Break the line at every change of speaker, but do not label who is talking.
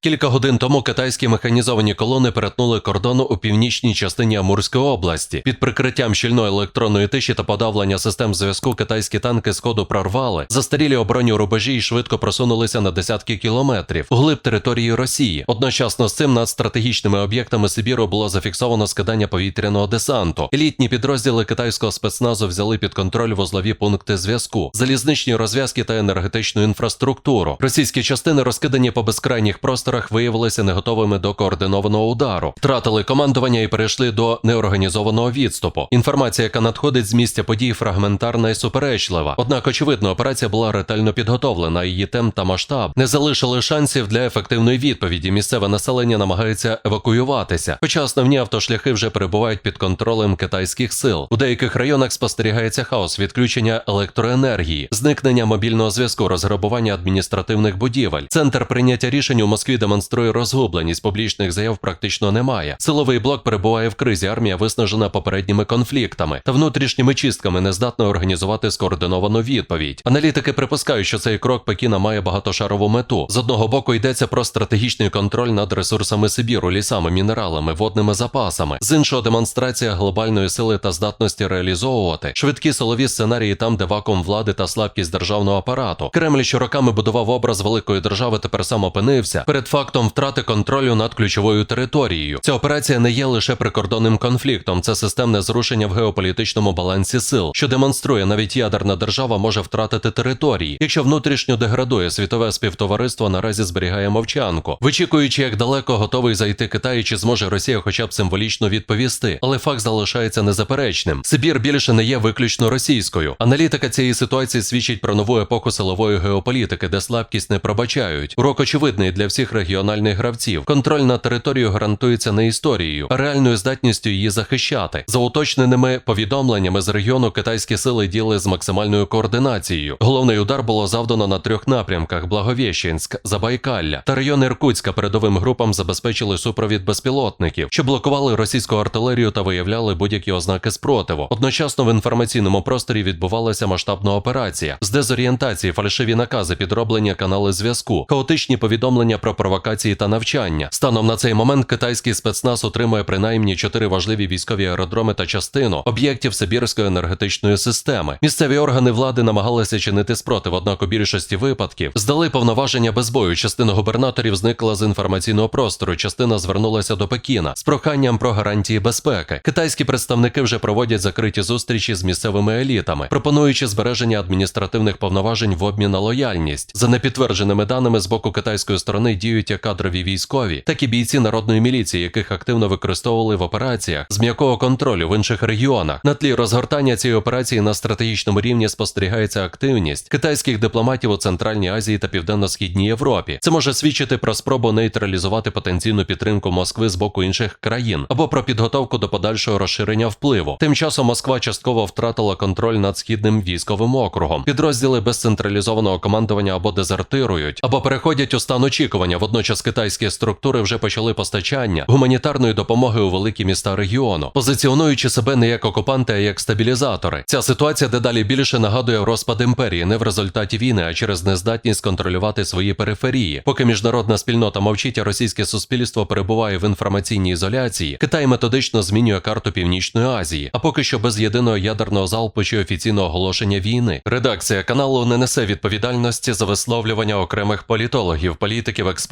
Кілька годин тому китайські механізовані колони перетнули кордон у північній частині Амурської області. Під прикриттям щільної електронної тиші та подавлення систем зв'язку китайські танки сходу прорвали, застарілі оборонні рубежі і швидко просунулися на десятки кілометрів вглиб території Росії. Одночасно з цим над стратегічними об'єктами Сибіру було зафіксовано скидання повітряного десанту. Елітні підрозділи китайського спецназу взяли під контроль вузлові пункти зв'язку, залізничні розв'язки та енергетичну інфраструктуру. Російські частини, розкидані по безкрайніх просторах, виявилися не готовими до координованого удару, втратили командування і перейшли до неорганізованого відступу. Інформація, яка надходить з місця подій, фрагментарна і суперечлива. Однак, очевидно, операція була ретельно підготовлена. Її темп та масштаб не залишили шансів для ефективної відповіді. Місцеве населення намагається евакуюватися, хоча основні автошляхи вже перебувають під контролем китайських сил. У деяких районах спостерігається хаос, відключення електроенергії, зникнення мобільного зв'язку, розграбування адміністративних будівель. Центр прийняття рішень у Москві демонструє розгубленість. Публічних заяв практично немає. Силовий блок перебуває в кризі. Армія виснажена попередніми конфліктами та внутрішніми чистками не здатна організувати скоординовану відповідь. Аналітики припускають, що цей крок Пекіна має багатошарову мету. З одного боку йдеться про стратегічний контроль над ресурсами Сибіру, лісами, мінералами, водними запасами. З іншого демонстрація глобальної сили та здатності реалізовувати швидкі силові сценарії там, де вакуум влади та слабкість державного апарату. Кремль, що роками будував образ великої держави, тепер сам опинився перед фактом втрати контролю над ключовою територією. Ця операція не є лише прикордонним конфліктом, це системне зрушення в геополітичному балансі сил, що демонструє, навіть ядерна держава може втратити території, якщо внутрішньо деградує світове співтовариство наразі зберігає мовчанку, вичікуючи, як далеко готовий зайти Китай, чи зможе Росія, хоча б символічно відповісти. Але факт залишається незаперечним. Сибір більше не є виключно російською. Аналітика цієї ситуації свідчить про нову епоху силової геополітики, де слабкість не пробачають. Урок очевидний для всіх регіональних гравців. Контроль над територією гарантується не історією, а реальною здатністю її захищати. За уточненими повідомленнями з регіону китайські сили діли з максимальною координацією. Головний удар було завдано на трьох напрямках: Благовіщенськ, Забайкалля та район Іркутська передовим групам забезпечили супровід безпілотників, що блокували російську артилерію та виявляли будь-які ознаки спротиву. Одночасно в інформаційному просторі відбувалася масштабна операція з дезорієнтації, фальшиві накази, підроблення канали зв'язку, хаотичні повідомлення про провокації та навчання. Станом на цей момент китайський спецназ отримує принаймні чотири важливі військові аеродроми та частину об'єктів Сибірської енергетичної системи. Місцеві органи влади намагалися чинити спротив, однак у більшості випадків здали повноваження без бою. Частина губернаторів зникла з інформаційного простору. Частина звернулася до Пекіна з проханням про гарантії безпеки. Китайські представники вже проводять закриті зустрічі з місцевими елітами, пропонуючи збереження адміністративних повноважень в обмін на лояльність. За непідтвердженими даними з боку китайської сторони діють як кадрові військові, так і бійці народної міліції, яких активно використовували в операціях з м'якого контролю в інших регіонах. На тлі розгортання цієї операції на стратегічному рівні спостерігається активність китайських дипломатів у Центральній Азії та Південно-Східній Європі. Це може свідчити про спробу нейтралізувати потенційну підтримку Москви з боку інших країн або про підготовку до подальшого розширення впливу. Тим часом Москва частково втратила контроль над східним військовим округом. Підрозділи без централізованого командування або дезертирують, або переходять у стан очікування. Водночас китайські структури вже почали постачання гуманітарної допомоги у великі міста регіону, позиціонуючи себе не як окупанти, а як стабілізатори. Ця ситуація дедалі більше нагадує розпад імперії не в результаті війни, а через нездатність контролювати свої периферії. Поки міжнародна спільнота мовчить, а російське суспільство перебуває в інформаційній ізоляції. Китай методично змінює карту Північної Азії, а поки що без єдиного ядерного залпу чи офіційного оголошення війни. Редакція каналу не несе відповідальності за висловлювання окремих політологів, політиків,